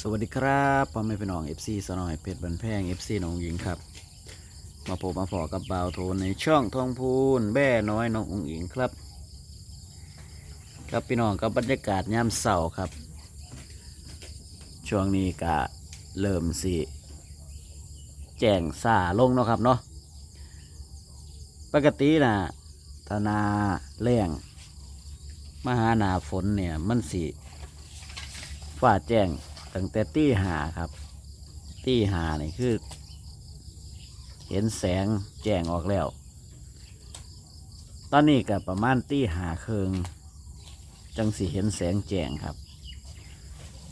สวัสดีครับพ่อแม่พี่น้อง FC สนอยเพชรบันแพง FC น้องหญิงครับ มาพบมาพอกับบ่าวโทนในช่องทองพูนแบ่น้อยน้ององหญิงครับ ครับพี่น้องกับบรรยากาศยามเสาร์ครับ ช่วงนี้กะเริ่มสิแจ้งซาลงเนาะครับเนาะปกตินะธนาแรงมหาหนาฝนเนี่ยมันสิฟ้าแจ้ง ตั้งแต่ตีหาครับ ตีหานี่คือ เห็นแสงแจ้งออกแล้ว ตอนนี้ก็ประมาณตีหาเคืองจังสิเห็นแสงแจ้งครับ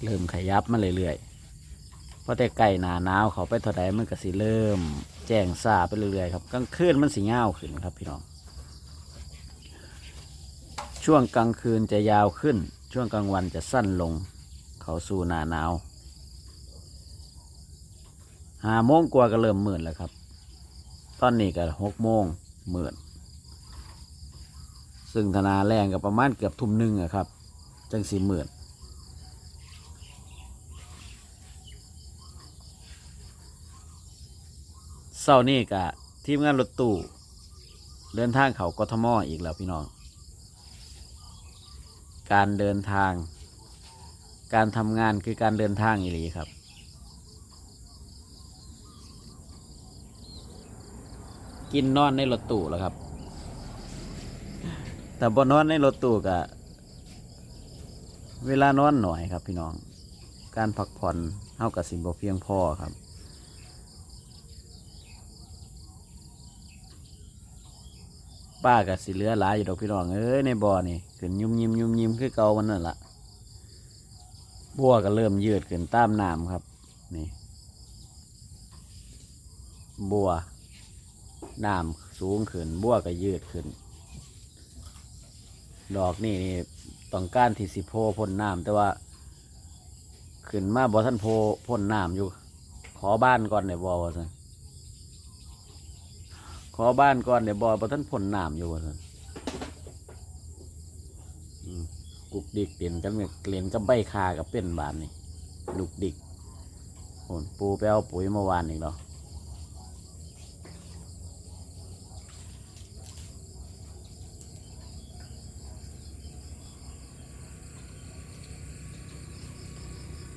เริ่มขยับมาเรื่อยๆเพราะแต่ไก่หนาหนาวเขาไปเท่าใดมันก็สิเริ่ม แจ้งซาไปเรื่อยๆครับกลางคืนมันสิเงาขึ้นครับพี่น้อง ช่วงกลางคืนจะยาวขึ้น ช่วงกลางวันจะสั้นลง เขาสู่หนาหนาวหาโมงกว่าก็เริ่มมืดแล้วครับ ตอนนี้ก็หกโมงมืดซึ่งธนาแรงก็ประมาณเกือบทุ่มหนึ่งอะครับ จังสีมืดเศร้านี่กะทีมงานรถตู้เดินทางเขากทมออีกแล้วพี่น้อง การเดินทาง การทำงานคือการเดินทางอีหลีครับ กินนอนในรถตู้แล้วครับ แต่บนนอนในรถตู้กะเวลานอนหน่อยครับ พี่น้อง การพักผ่อนเท่ากับสิบเพียงพอครับป้ากับสิเหลือหลายอยู่ดอกพี่น้องเอ้ยในบ่อนี่ขึ้นยุ่มยิ้มยุ่มยิ้มคือเก่ามันนั่นละ บัวก็เริ่มยืดขึ้นตามน้ำครับ นี่ บัวน้ำสูงขึ้น บัวก็ยืดขึ้น ดอกนี่นี่ต้องการที่สิโพพ่นน้ำแต่ว่า ขึ้นมาบ่ท่านโพพ่นน้ำอยู่ ขอบ้านก่อนเดี๋ยวบอว่าซั่นขอบ้านก่อนเดี๋ยวบอบ่ท่านพ่นน้ำอยู่ว่าซั่นอื มกุกดิกเปลี่ยนกันเปลี่ยนกับใบคากับเป็นบานนี่ดุกดิกโอนปูไปเอาปุ๋ยเมื่อวานอีกแล้ว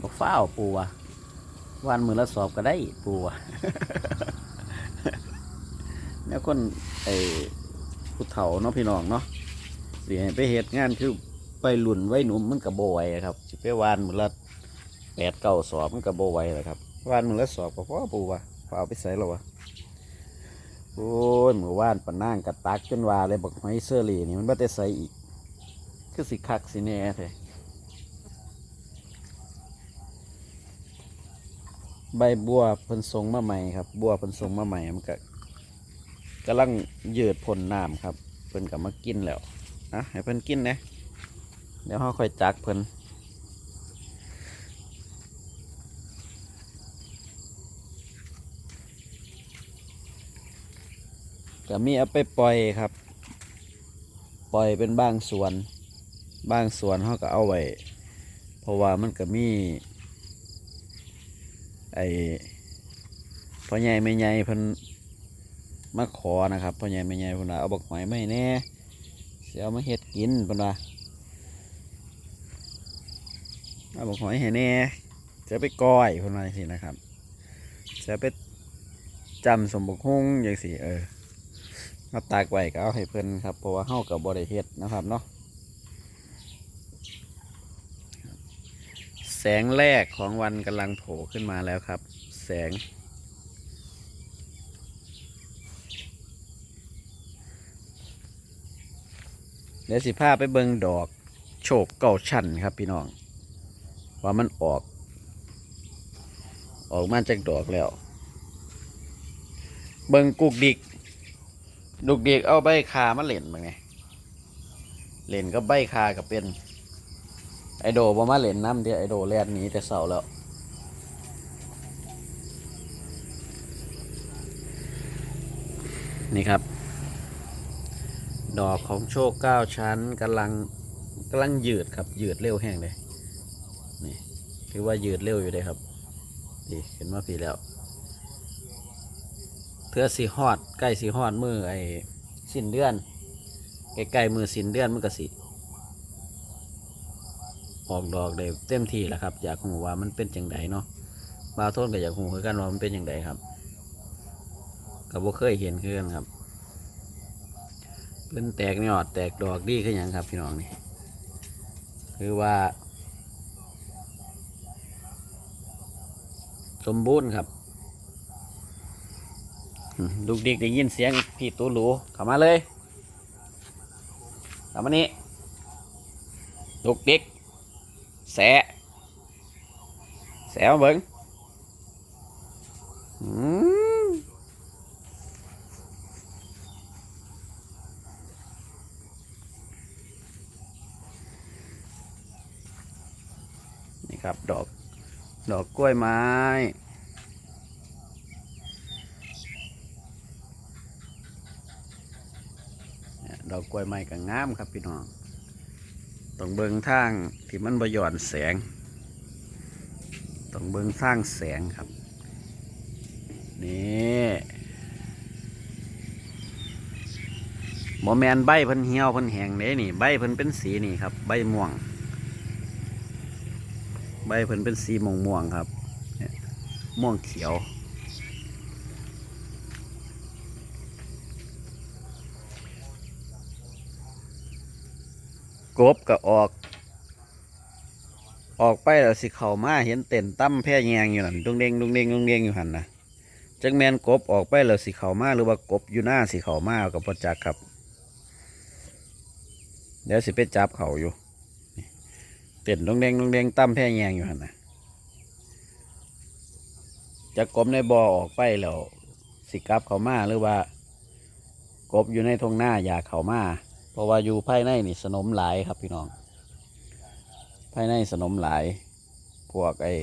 บอกฟ้าวปูวะวันมือละสอบก็ได้ปูวะเนี่ยคนไอ้ผู้เฒ่าเนาะพี่น้องเนาะเสียไปเหตุงานคือ ไปหลุนไว้หนุ่มมันกระโบไหวอะครับสิไปวานมือละแปดเก้าสอบมันกระโบไหวแหละครับวานมือละสอบก็พอปูวะพอเอาไปใส่แล้วะโอ้ยมือว่านปะนั่งกระตักจนว่าเลยบอกไม้เสื้อรีนี่มันไม่ได้ใส่อีกคือสิคักสิแน่แท้ใบบัวเพิ่นทรงมาใหม่ครับ บัวเพิ่นทรงมาใหม่มันก็กำลังยืดพ่นน้ำครับ เพิ่นกับมากินแล้วนะให้เพิ่นกินนะ เดี๋ยวเขาค่อยจักเพิ่นก็มีเอาไปปล่อยครับ ปล่อยเป็นบางส่วน บางส่วนเขาก็เอาไว้เพราะว่ามันก็มีไอ้พ่อใหญ่ไม่ใหญ่เพิ่นมาขอนะครับพ่อใหญ่ไม่ใหญ่เพิ่นว่าเอาบักหอยไม่แน่เสียเอามาเฮ็ดกินเพิ่นว่า เอาบอกหอยให้แน่จะไปก้อยคนมาสินะครับจะไปจำสมบุกฮุ้งอย่างสิเออเอาตากไว้ก็เอาให้เพิ่นครับเพราะว่าเฮากับบริเฮ็ดนะครับเนาะแสงแรกของวันกำลังโผล่ขึ้นมาแล้วครับ แสง เดี๋ยวสิพาไปเบิงดอก โฉกเก่าชันครับพี่น้อง ว่ามันออก ออกมาจากดอกแล้ว เบิงกุกดิก ดุกดิกเอาใบคามาเล่นมาไงเล่นก็ใบคากับเป็น ไอโดบ่มาเล่นน้ำเดียวไอโดแลนหนีแต่เสาแล้วนี่ครับ ดอกของโชคเก้าชั้นกำลังกำลังยืดครับยืดเร็วแห้งเลย นี่ถือว่ายืดเร็วอยู่เลยครับนี่เห็นว่าพี่แล้วเพื่อสีฮอดใกล้สีฮอดมือไอ้สิ้นเดือนใกล้ๆมือสิ้นเดือนมันก็สิออกดอกได้เต็มที่แล้วครับ อยากหูว่ามันเป็นจังไดเนาะบาโทนก็อยากหูคือกันว่ามันเป็นจังไดครับก็บ่เคยเห็นคือกันครับเป็นแตกยอดแตกดอกดีขึ้นอย่างครับพี่น้องนี่คือว่า สมบูรณ์ครับลูกเดิกได้ยินเสียงพี่ตูหลูเข้ามาเลยเข้ามานี่ลูกเดิกแสแสมาเบิ้งอืมนี่ครับดอก ดอกกล้วยไม้ ดอกกล้วยไม้ก็งามครับพี่น้องต้องเบิงทางที่มันบย่อนแสงต้องเบิงทางแสงครับ นี่โมแมนใบพิ่นเหี่ยวพิ่นแหงเด้นี่ ใบพิ่นเป็นสีนี่ครับ ใบม่วง ใบเพิ่นเป็นสีม่วงม่วงๆครับม่วงเขียว กบก็ออก ออกไปแล้วสิเข้ามาเห็นเต็นตั้มแพร่แยงอยู่นั่นดุงเด้งดุงเด้งดุงเด้งอยู่หันนะจักแมนกบออกไปแล้วสิเข้ามาหรือว่ากบอยู่หน้าสิเข้ามากับประจักครับ เดี๋ยวสิไปจับเขาอยู่ เต็นดุงเด้งดุงเด้งตั้มแพร่แยงอยู่หันนะจะกบในบ่อออกไปแล้วสิกลับเขามาหรือว่า กบอยู่ในทงหน้าอยากเขามาเพราะว่าอยู่ภายในนี่สนมหลายครับพี่น้อง ภายในสนมหลาย พวกไอ้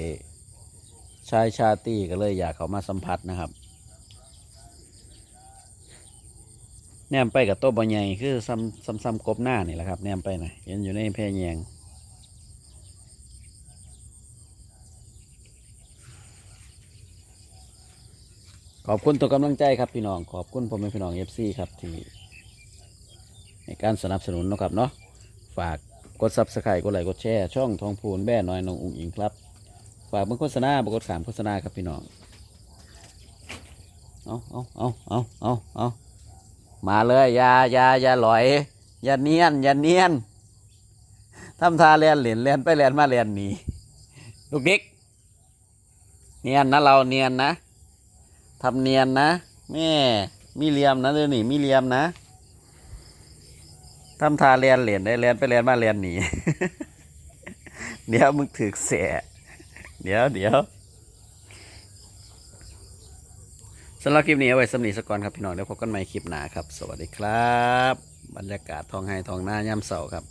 ชายชาตีก็เลยอยากเขามาสัมผัสนะครับแนมไปกับโต๊ะบอใหญ่คือซ้ำซ้ำซ้ำกบหน้านี่แหละครับแนมไปนะเห็นอยู่ในแพรแยง ขอบคุณตัวกำลังใจครับพี่น้อง ขอบคุณผมเป็นพี่น้องเอฟซีครับที่ในการสนับสนุนนะครับเนาะฝากกดซับสไครต์กดไลค์กดแชร์ช่องทองพูนแบ่น้อยน้องอุ๋งอิงครับ ฝากเบิ่งโฆษณาบกดขามโฆษณาครับพี่น้องเอาเอาเอาเอาเอาเอามาเลยอย่าอย่าอย่าลอยอย่าเนียนอย่าเนียนทำทาเลียนเหรียญเลียนไปเลียนมาเลียนหนีลูกดิกเนียนนะเราเนียนนะ ทำเนียนนะ แม่ มีเลียมนะเดี๋ยวนี้มีเลียมนะทำทาเรียนเหรียญได้เรียนไปเรียนมาเรียนหนีเดี๋ยวมึงถือเสียเดี๋ยวเดี๋ยวสำหรับคลิปนี้เอาไว้สำนีสกอนครับพี่น้องเดี๋ยวพบกันใหม่คลิปหน้าครับ สวัสดีครับ บรรยากาศทองไฮทองหน้าย่ำเสาครับ